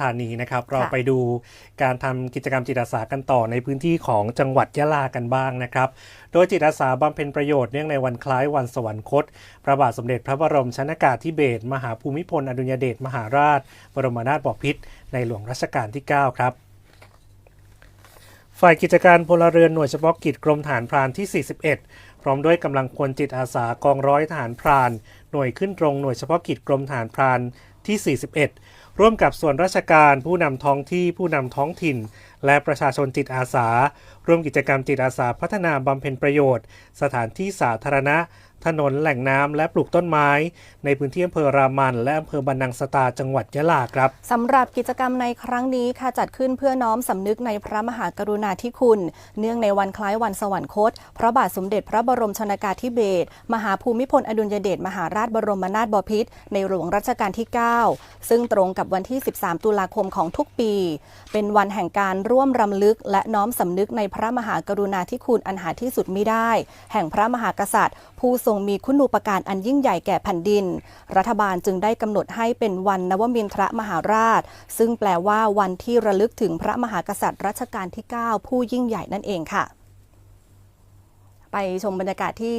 ธานีนะครับ เราค่ะไปดูการทำกิจกรรมจิตอาสากันต่อในพื้นที่ของจังหวัดยะลากันบ้างนะครับ โดยจิตอาสาบำเพ็ญประโยชน์เนื่องในวันคล้ายวันสวรรคต พระบาทสมเด็จพระบรมชนากาธิเบศรมหาภูมิพลอดุลยเดชมหาราช บรมนาถบพิตรในหลวงรัชกาลที่ 9 ครับฝ่ายกิจการพลเรือนหน่วยเฉพาะกิจกรมฐานพรานที่ 41 พร้อมด้วยกำลังพลจิตอาสากองร้อยทหารพราน หน่วยขึ้นตรงหน่วยเฉพาะกิจกรมฐานพราน ที่ 41 ร่วมกับส่วนราชการผู้นำท้องที่ผู้นำท้องถิ่น และประชาชนจิตอาสา ร่วมกิจกรรมจิตอาสาพัฒนาบำเพ็ญประโยชน์ สถานที่สาธารณะ ถนนแหล่งน้ำและปลูกต้นไม้ ในพื้นที่อำเภอรามัน และอำเภอบันนังสตาจังหวัดยะลาครับสำหรับกิจกรรมในครั้งนี้ค่ะจัดขึ้นเพื่อน้อมสำนึกในพระมหากรุณาธิคุณ เนื่องในวันคล้ายวันสวรรคต พระบาทสมเด็จพระบรมชนากาธิเบศรมหาภูมิพลอดุลยเดชมหาราชบรมนาถบพิตรในหลวงรัชกาลที่ 9 ซึ่งตรงกับวันที่ 13 ตุลาคมของทุกปี เป็นวันแห่งการร่วมรำลึก และน้อมสำนึกในพระมหากรุณาธิคุณอันหาที่สุดมิได้ แห่งพระมหากษัตริย์ ผู้ทรงงมีคุณูปการอันยิ่งใหญ่แก่แผ่นดิน รัฐบาลจึงได้กำหนดให้เป็นวันนวมินทรมหาราช ซึ่งแปลว่าวันที่ระลึกถึงพระมหากษัตริย์รัชกาลที่ 9 ผู้ยิ่งใหญ่นั่นเองค่ะ ไปชมบรรยากาศที่